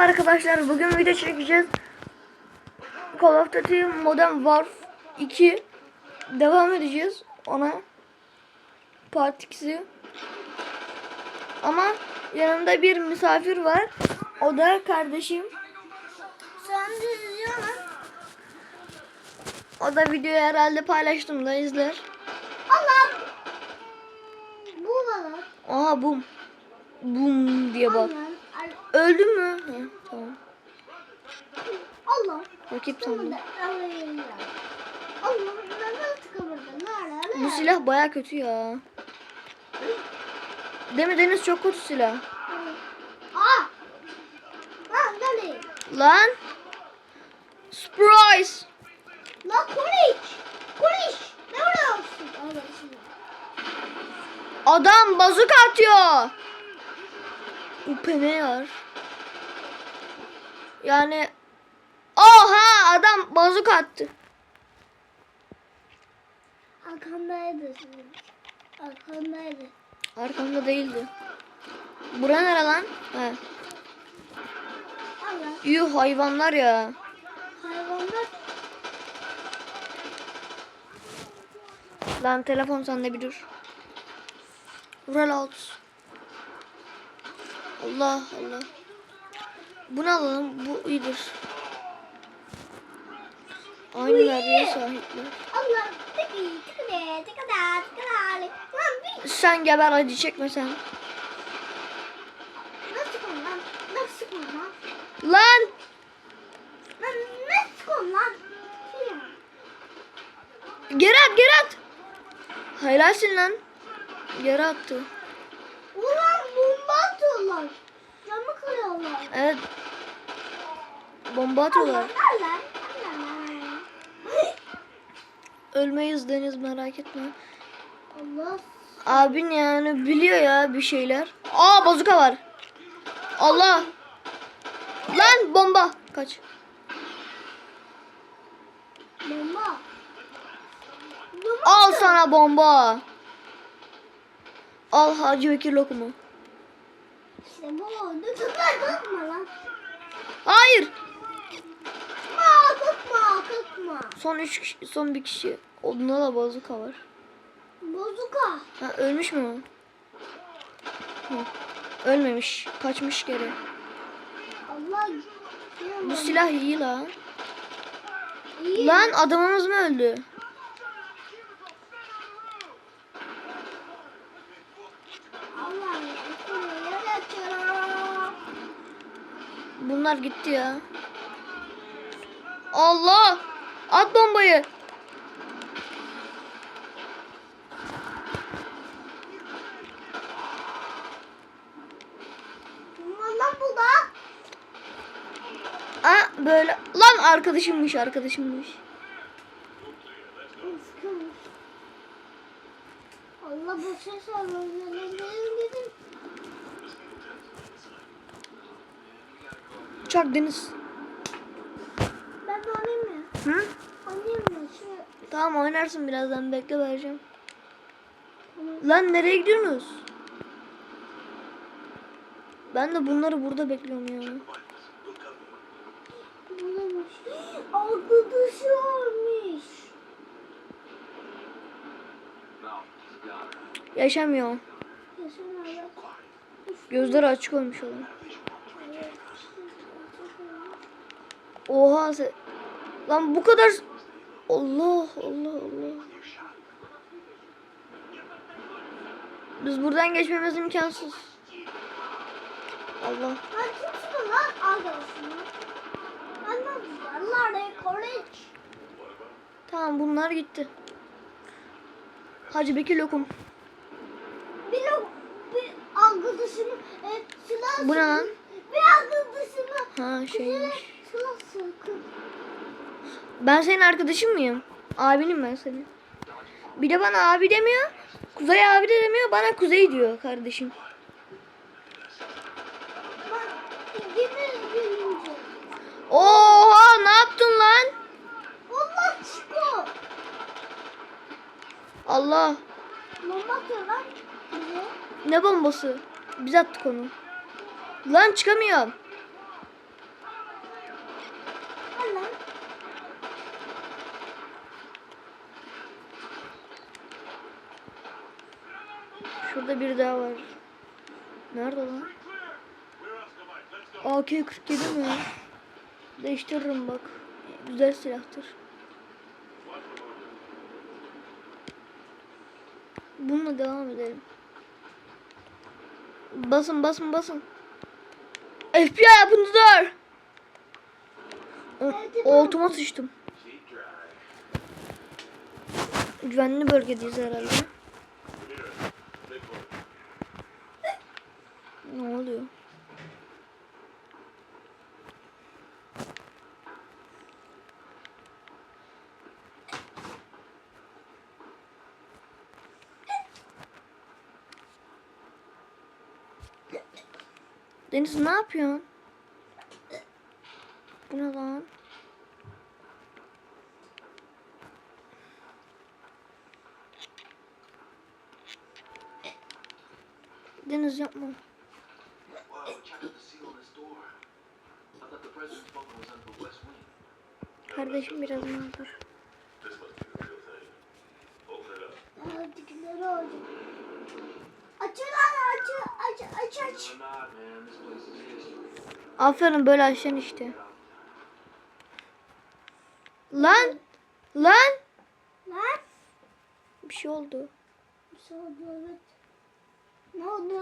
Merhaba arkadaşlar. Bugün video çekeceğiz. Call of Duty Modern Warfare 2 devam edeceğiz ona. Part 2'si. Ama yanımda bir misafir var. O da kardeşim. Sen de izliyorsun. O da videoyu herhalde paylaştım da izler. Allah. Bu. Aha bum. Bum diye bak. Allah. Öldü mü? Hı, tamam. Allah. Rakip sandım. Bu silah baya kötü ya. Değil mi Deniz çok kötü silah. Aa. Lan. Surprise. Lan Kuriç. Kuriç. Ne vuruyorsun? Adam bazuka atıyor. UPN var. Yani Oha adam bazuka attı. Arkandaydı şimdi. Arkandaydı. Arkamda değildi. Bura nere lan? He. Allah. Yuh hayvanlar ya. Hayvanlar. Lan telefon sende bir dur. Rollout. Allah Allah. Bunu alalım. Bu iyidir. Aynı vergiye sahipler. Sen geber acı çekme sen. Lan? Lan? Nasıl kon lan? Geri at geri at. Helalsin lan. Geri attı. Ulan bomba atıyorlar. Camı kırıyorlar. Evet. Bomba atıyorlar. Ölmeyiz Deniz merak etme. Allah. Abin yani biliyor ya bir şeyler. Aa bazuka var. Allah. Lan bomba. Kaç. Bomba. Bomba Al sana bomba. Al Hacı Bekir lokumu. İşte bu oldu. Tıklar kalkma lan. Hayır. Son üç kişi, son bir kişi. Onda da bazuka var. Bozuka. Ha, ölmüş mü o? Hı. Ölmemiş. Kaçmış geri. Allah. Bu silah iyi lan. İyi. Lan adamımız mı öldü? Bunlar gitti ya. Allah! At bombayı. Lan bu da. Aa böyle. Lan arkadaşımmış arkadaşımmış. Allah bu ses alıyor. dedim. Çak Deniz. Ben de oynayayım mı? Hı? Oynayayım mı? Şu Tamam oynarsın birazdan bekle vereceğim. Lan nereye gidiyorsunuz? Ben de bunları burada bekliyorum ya. bulamış. Arkadaşı. Yaşamıyor. Abi. Gözleri açık olmuş olan. Oha se- Lan bu kadar Allah Allah Allah. Biz buradan geçmemiz imkansız. Allah. Kimsin lan arkadaşım? Nerede? College. Tamam bunlar gitti. Hacı Bekir lokum. Bir o bir arkadaşımı e, silah Bu ne lan? Bir arkadaşımı Ha şeymiş. silah sıkın. Ben senin arkadaşın mıyım? Abinim ben senin. Bir de bana abi demiyor. Kuzey abi de demiyor. Bana Kuzey diyor kardeşim. Oha ne yaptın lan? Allah çıkıyor. Allah. Bomba atıyor lan. Ne bombası? Biz attık onu. Lan çıkamıyorum. Şurada bir daha var. Nerede lan? AK-47 mi? Değiştiririm bak. Güzel silahtır. Bununla devam edelim. Basın basın basın. FBI yapın dur. O- Oltuma sıçtım. Güvenli bölgedeyiz herhalde. Ne oluyor? Deniz ne yapıyorsun? Bu ne lan? Deniz yapma. Open it up. Ötekileri olacak. Aç lan aç aç aç aç. Aferin böyle açacaksın işte. Lan! Lan! Lan. Bir şey oldu. Bir şey oldu evet. Ne oldu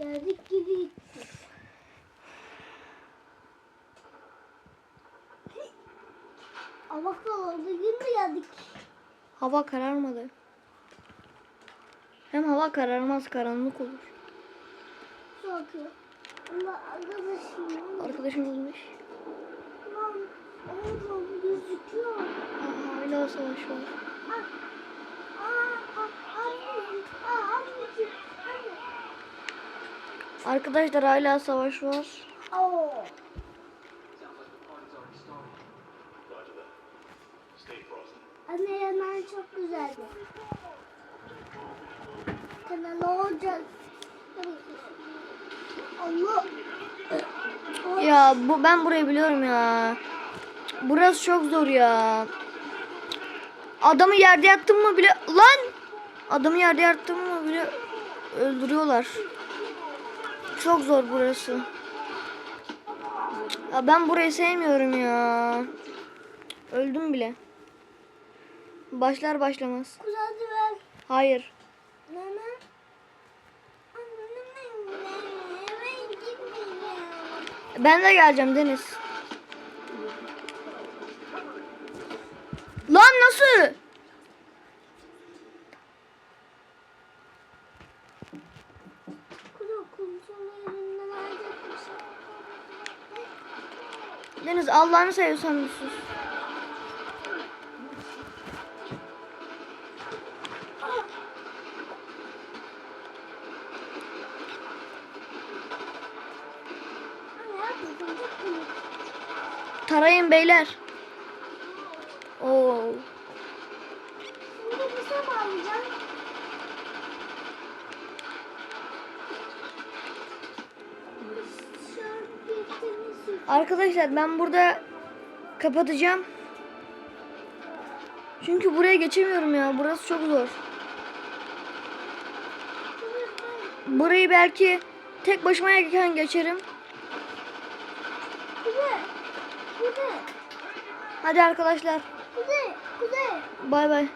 Geldik geri. Ama kaldı yine geldik. Hava kararmadı. Hem hava kararmaz karanlık olur. Su akıyor. Allah arkadaşım. Arkadaşım olmuş. Lan oğlum gözüküyor. Aa, hala savaş var. Ah. Aa, aa, anneciğim. Aa, anneciğim. Anne. Arkadaşlar hala savaş var. Oo. Anne yemen çok güzeldi. Kanalı olacak. Allah. Ya bu ben burayı biliyorum ya. Burası çok zor ya. Adamı yerde yattım mı bile lan adamı yerde yattım mı bile öldürüyorlar. Çok zor burası. Ya ben burayı sevmiyorum ya. Öldüm bile. Başlar başlamaz. Kuzadı ver. Hayır. Ben gitmeyeceğim. Ben de geleceğim Deniz. Deniz Allah'ını seviyorsan sus. Tarayın beyler. Oo. Şimdi bize mi Arkadaşlar ben burada kapatacağım. Çünkü buraya geçemiyorum ya. Burası çok zor. Burayı belki tek başıma yerken geçerim. Kuzey. Kuzey. Hadi arkadaşlar. Kuzey. Kuzey. Bay bay.